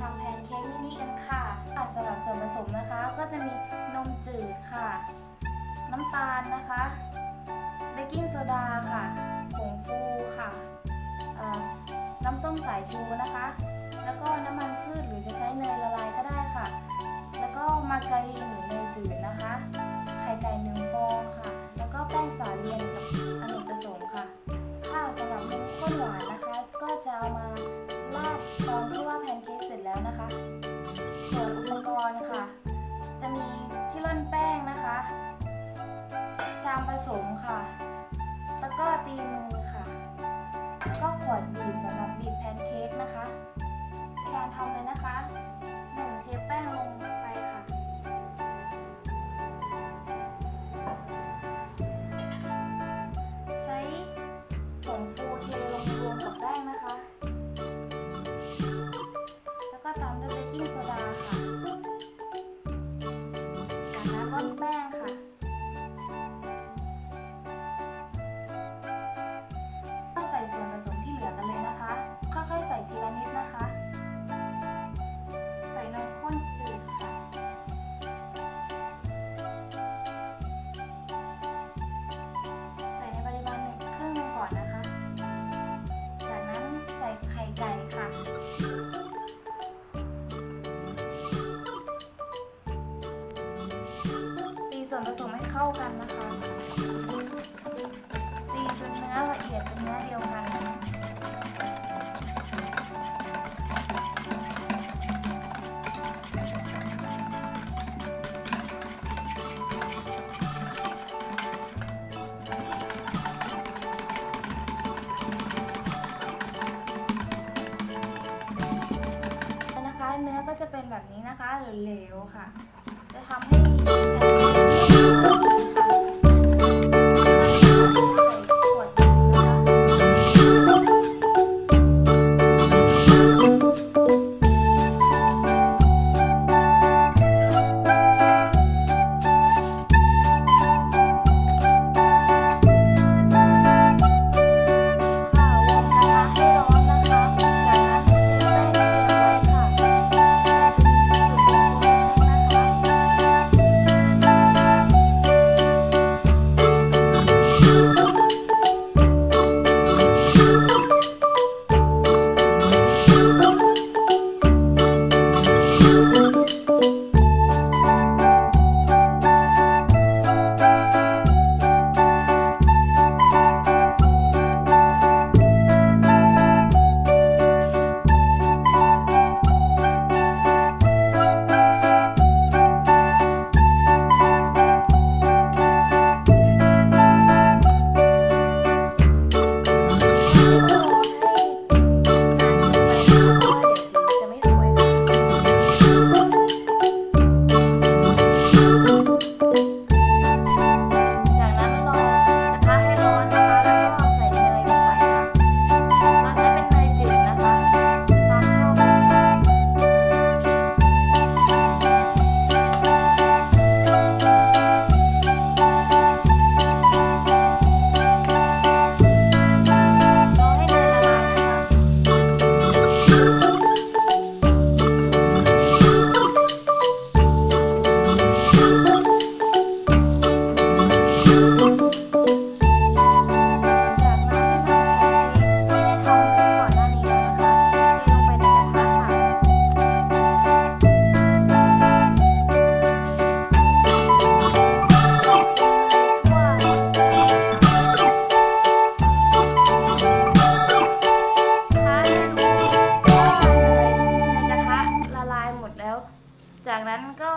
ทำแพนเค้กมินิกันค่ะสำหรับส่วนผสมนะคะก็จะมีนมจืดค่ะ น้ำตาลนะคะ เบกกิ้งโซดาค่ะ ผงฟูค่ะ น้ำส้มสายชูนะคะ แล้วก็น้ำมันพืช สมค่ะ ตะกร้อตีมือค่ะ ก็ขวดบีบสำหรับบีบแพนเค้กนะคะในการทำเลยนะคะหนึ่งเทแป้งลงไปค่ะ ใช้ผงฟูเทลงรวมกับแป้งนะคะ แล้วก็ตามด้วยเบกกิ้งโซดาค่ะจากนั้นร่ เข้ากันนะคะตีจนเนื้อละเอียดเป็นเนื้อเดียวกันนะคะเนื้อก็จะเป็นแบบนี้นะคะเหลวๆค่ะ จะทำให้ you. นั้นก็